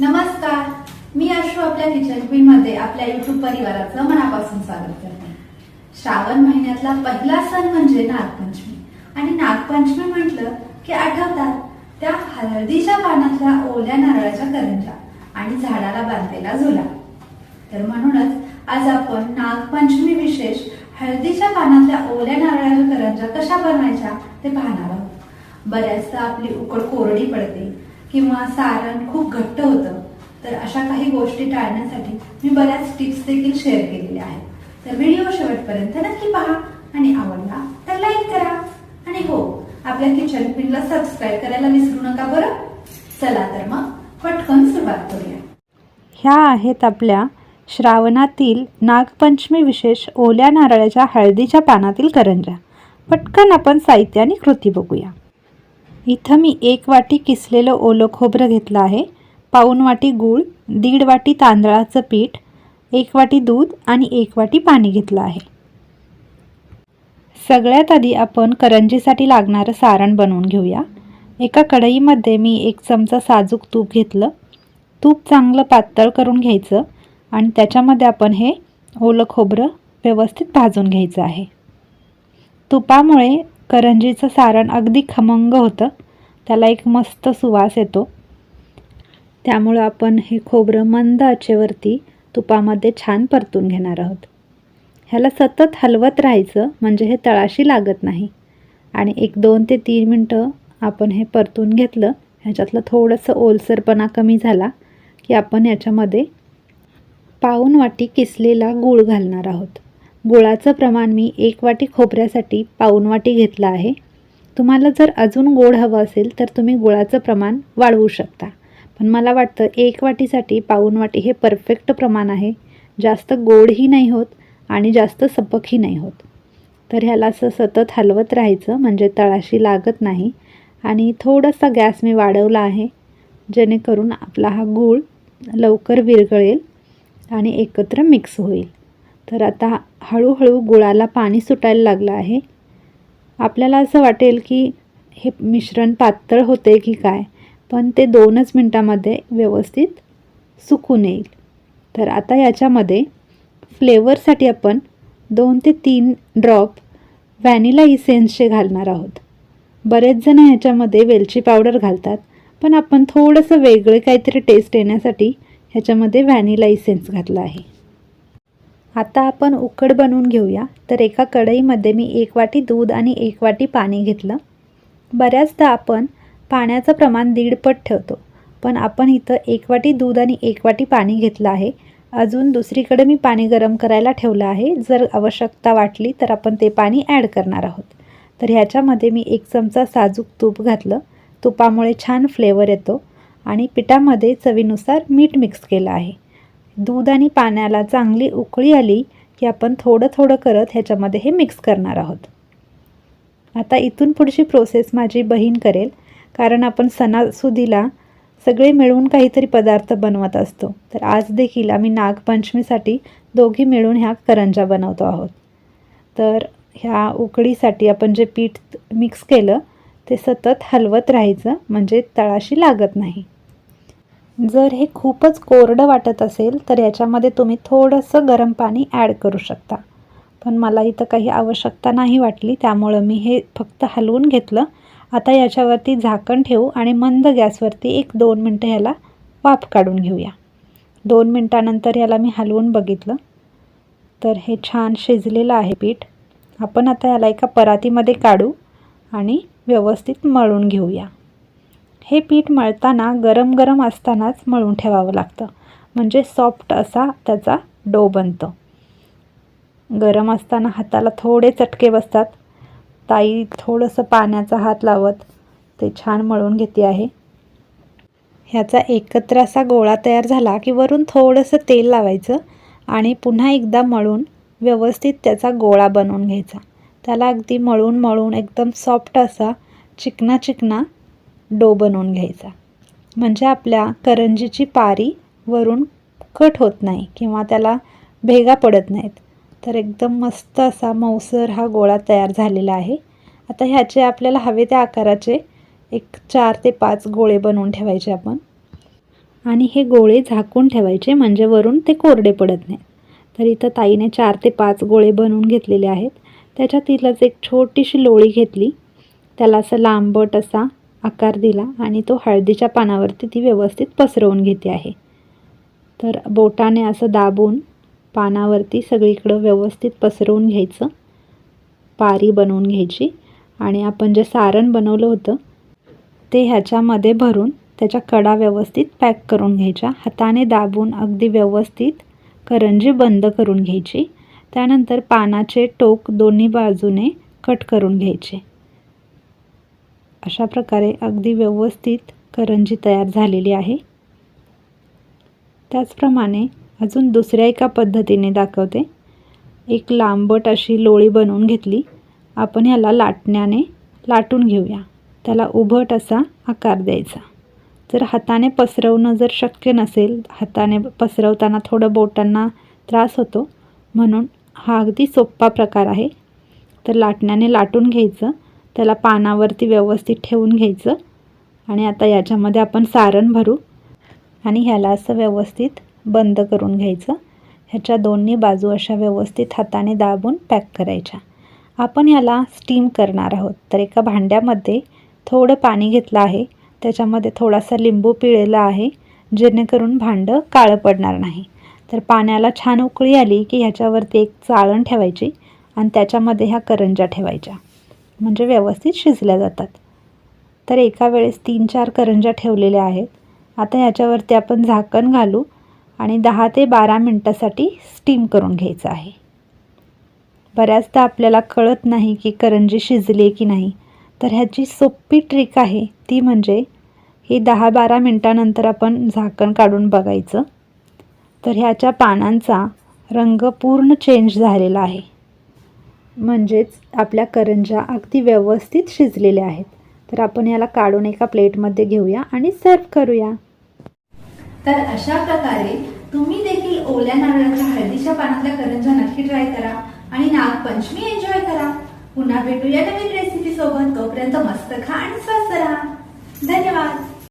नमस्कार. मी अश्रू आपल्या किचन क्वीन मध्ये आपल्या युट्यूब परिवाराचं मनापासून स्वागत करते. श्रावण महिन्यातला पहिला सण म्हणजे नागपंचमी. आणि नागपंचमी म्हटलं की आठवतात त्या हळदीच्या पानातल्या ओल्या नारळाच्या करंजा आणि झाडाला बांधलेला झुला. तर म्हणूनच आज आपण नागपंचमी विशेष हळदीच्या पानातल्या ओल्या नारळाच्या करंजा कशा बनवायच्या ते पाहणार आहोत. बऱ्याचदा आपली उकड कोरडी पडते किंवा सारण खूप घट्ट होतं तर अशा काही गोष्टी टाळण्यासाठी मी बऱ्याच टिप्स देखील शेअर केलेल्या आहेत. तर व्हिडिओ शेवटपर्यंत नक्की पहा आणि आवडला तर लाईक करा. आणि हो आपल्या किचन पिनला सबस्क्राईब करायला विसरू नका बरं? चला तर मग पटकन सुरुवात करूया. ह्या आहेत आपल्या श्रावणातील नागपंचमी विशेष ओल्या नारळाच्या हळदीच्या पानातील करंजा पटकन आपण साहित्य आणि कृती बघूया. इथं मी एक वाटी किसलेलं ओलं खोबरं घेतलं आहे. पाऊण वाटी गूळ दीड वाटी तांदळाचं पीठ एक वाटी दूध आणि एक वाटी पाणी घेतलं आहे. सगळ्यात आधी आपण करंजीसाठी लागणारं सारण बनवून घेऊया. एका कढईमध्ये मी एक चमचा साजूक तूप घेतलं. तूप चांगलं पातळ करून घ्यायचं आणि त्याच्यामध्ये आपण हे ओलं खोबरं व्यवस्थित भाजून घ्यायचं आहे. तुपामुळे करंजीचं सारण अगदी खमंग होतं. त्याला एक मस्त सुवास येतो. त्यामुळं आपण हे खोबरं मंद आचेवरती तुपामध्ये छान परतून घेणार आहोत. ह्याला सतत हलवत राहायचं म्हणजे हे तळाशी लागत नाही. आणि एक दोन ते तीन मिनटं आपण हे परतून घेतलं ह्याच्यातलं थोडंसं ओलसरपणा कमी झाला की आपण याच्यामध्ये पाऊन वाटी किसलेला गूळ घालणार आहोत. गुळाचं प्रमाण मी एक वाटी खोबऱ्यासाठी पाऊन वाटी घेतलं आहे. तुम्हाला जर अजून गोड हवं असेल तर तुम्ही गुळाचं प्रमाण वाढवू शकता. पण मला वाटतं एक वाटीसाठी पाऊन वाटी हे परफेक्ट प्रमाण आहे. जास्त गोडही नाही होत आणि जास्त सपकही नाही होत. तर ह्याला असं सतत हलवत राहायचं म्हणजे तळाशी लागत नाही आणि थोडासा गॅस मी वाढवला आहे. जेणेकरून आपला हा गूळ लवकर विरघळेल आणि एकत्र मिक्स होईल. तर आता हळूहळू गुळाला पाणी सुटायला लागलं आहे. आपल्याला असं वाटेल की हे मिश्रण पातळ होते की काय पण ते दोनच मिनटामध्ये व्यवस्थित सुकून येईल. तर आता याच्यामध्ये फ्लेवरसाठी आपण दोन ते तीन ड्रॉप व्हॅनिला इसेन्सचे घालणार आहोत. बरेच जण ह्याच्यामध्ये वेलची पावडर घालतात पण आपण थोडंसं वेगळे काहीतरी टेस्ट येण्यासाठी ह्याच्यामध्ये व्हॅनिला इसेन्स घातला आहे. आता आपण उकड बनवून घेऊया. तर एका कढईमध्ये मी एक वाटी दूध आणि एक वाटी पाणी घेतलं. बऱ्याचदा आपण पाण्याचं प्रमाण दीडपट ठेवतो पण आपण इथं एक वाटी दूध आणि एक वाटी पाणी घेतलं आहे. अजून दुसरीकडे मी पाणी गरम करायला ठेवलं आहे. जर आवश्यकता वाटली तर आपण ते पाणी ॲड करणार आहोत. तर ह्याच्यामध्ये मी एक चमचा साजूक तूप घातलं. तुपामुळे छान फ्लेवर येतो आणि पिठामध्ये चवीनुसार मीठ मिक्स केलं आहे. दूध आणि पाण्याला चांगली उकळी आली की आपण थोडं थोडं करत ह्याच्यामध्ये हे मिक्स करणार आहोत. आता इथून पुढची प्रोसेस माझी बहीण करेल कारण आपण सणासुदीला सगळे मिळून काहीतरी पदार्थ बनवत असतो. तर आज देखील आम्ही नागपंचमीसाठी दोघी मिळून ह्या करंजा बनवतो आहोत. तर ह्या उकळीसाठी आपण जे पीठ मिक्स केलं ते सतत हलवत राहायचं म्हणजे तळाशी लागत नाही. जर हे खूपच कोरडं वाटत असेल तर याच्यामध्ये तुम्ही थोडंसं गरम पाणी ॲड करू शकता. पण मला इथं काही आवश्यकता नाही वाटली त्यामुळं मी हे फक्त हलवून घेतलं. आता याच्यावरती झाकण ठेवू आणि मंद गॅसवरती एक दोन मिनटं ह्याला वाफ काढून घेऊया. दोन मिनटानंतर याला मी हलवून बघितलं. तर हे छान शिजलेलं आहे पीठ. आपण आता याला एका परातीमध्ये काढू आणि व्यवस्थित मळून घेऊया. हे पीठ मळताना गरम गरम असतानाच मळून ठेवावं लागतं. म्हणजे सॉफ्ट असा त्याचा डो बनतो. गरम असताना हाताला थोडे चटके बसतात. ताई थोडंसं पाण्याचा हात लावत ते छान मळून घेते आहे. ह्याचा एकत्र असा गोळा तयार झाला की वरून थोडंसं तेल लावायचं आणि पुन्हा एकदा मळून व्यवस्थित त्याचा गोळा बनवून घ्यायचा. त्याला अगदी मळून मळून एकदम सॉफ्ट असा चिकना चिकना डो बनवून घ्यायचा. म्हणजे आपल्या करंजीची पारी वरून कट होत नाही किंवा त्याला भेगा पडत नाहीत. तर एकदम मस्त असा मऊसर हा गोळा तयार झालेला आहे. आता ह्याचे आपल्याला हवे त्या आकाराचे एक चार ते पाच गोळे बनवून ठेवायचे आपण. आणि हे गोळे झाकून ठेवायचे म्हणजे वरून ते कोरडे पडत नाहीत. तर इथं ताईने चार ते पाच गोळे बनवून घेतलेले आहेत. त्याच्यातीलच एक छोटीशी लोळी घेतली. त्याला असं लांबट असा आकार दिला आणि तो हळदीच्या पानावरती ती व्यवस्थित पसरवून घेते आहे. तर बोटाने असं दाबून पानावरती सगळीकडं व्यवस्थित पसरवून घ्यायचं. पारी बनवून घ्यायची. आणि आपण जे सारण बनवलं होतं ते ह्याच्यामध्ये भरून त्याच्या कडा व्यवस्थित पॅक करून घ्यायच्या. हाताने दाबून अगदी व्यवस्थित करंजी बंद करून घ्यायची. त्यानंतर पानाचे टोक दोन्ही बाजूने कट करून घ्यायचे. अशा प्रकारे अगदी व्यवस्थित करंजी तयार झालेली आहे. त्याचप्रमाणे अजून दुसऱ्या एका पद्धतीने दाखवते. एक लांबट अशी लोळी बनवून घेतली. आपण ह्याला लाटण्याने लाटून घेऊया. त्याला उभट असा आकार द्यायचा. जर हाताने पसरवणं जर शक्य नसेल हाताने पसरवताना थोडं बोटांना त्रास होतो म्हणून हा अगदी सोप्पा प्रकार आहे. तर लाटण्याने लाटून घ्यायचं. त्याला पानावरती व्यवस्थित ठेवून घ्यायचं. आणि आता याच्यामध्ये आपण सारण भरू. आणि ह्याला असं व्यवस्थित बंद करून घ्यायचं. ह्याच्या दोन्ही बाजू अशा व्यवस्थित हाताने दाबून पॅक करायच्या. आपण ह्याला स्टीम करणार आहोत. तर एका भांड्यामध्ये थोडं पाणी घेतलं आहे. त्याच्यामध्ये थोडासा लिंबू पिळेला आहे जेणेकरून भांडं काळं पडणार नाही. तर पाण्याला छान उकळी आली की ह्याच्यावरती एक चाळण ठेवायची आणि त्याच्यामध्ये ह्या करंज्या ठेवायच्या. म्हणजे व्यवस्थित शिजल्या जातात. तर एका वेळेस तीन चार करंज्या ठेवलेल्या आहेत. आता ह्याच्यावरती आपण झाकण घालू आणि दहा ते बारा मिनटासाठी स्टीम करून घ्यायचं आहे. बऱ्याचदा आपल्याला कळत नाही की करंजी शिजली की नाही. तर ह्याची सोपी ट्रिक आहे ती म्हणजे ही दहा बारा मिनटानंतर आपण झाकण काढून बघायचं. तर ह्याच्या पानांचा रंग पूर्ण चेंज झालेला आहे. म्हणजेच आपल्या करंजा अगदी व्यवस्थित शिजलेल्या आहेत. तर आपण याला काढून एका प्लेटमध्ये घेऊया आणि सर्व करूया. तर अशा प्रकारे तुम्ही देखील ओल्या नारळाच्या हळदीच्या पानातल्या करंजा नक्की ट्राय करा आणि नागपंचमी एन्जॉय करा. पुन्हा भेटूया नवीन रेसिपी सोबत. तोपर्यंत मस्त खा आणि स्वस्त राहा. धन्यवाद.